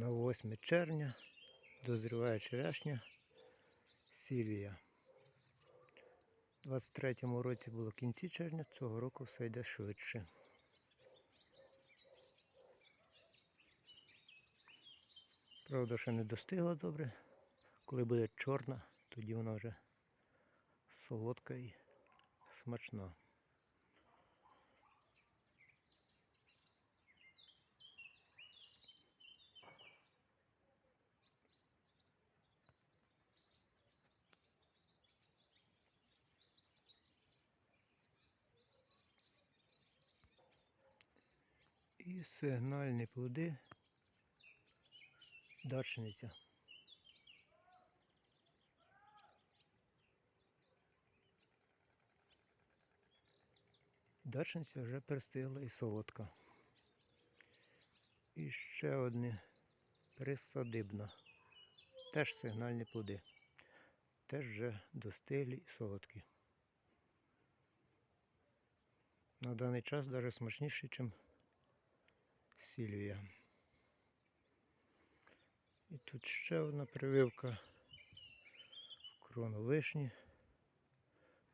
На 8 червня дозріває черешня Сільвія. У 23-му році було кінці червня, цього року все йде швидше. Правда, ще не достигла добре. Коли буде чорна, тоді вона вже солодка і смачна. Сигнальні плоди дачниця. Дачниця вже перестигла і солодка. І ще одне присадибна. Теж сигнальні плоди. Теж вже достиглі і солодкі. На даний час навіть смачніші, ніж Сільвія. І тут ще одна прививка крону вишні.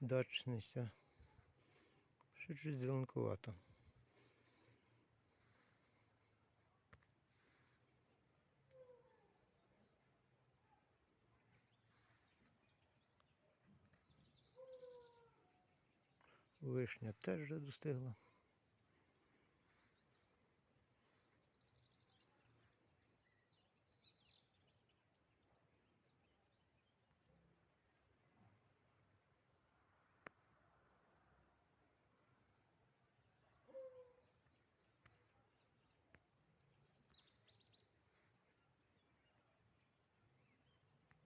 Дачниця. Ще чуть зеленкувато. Вишня теж вже достигла.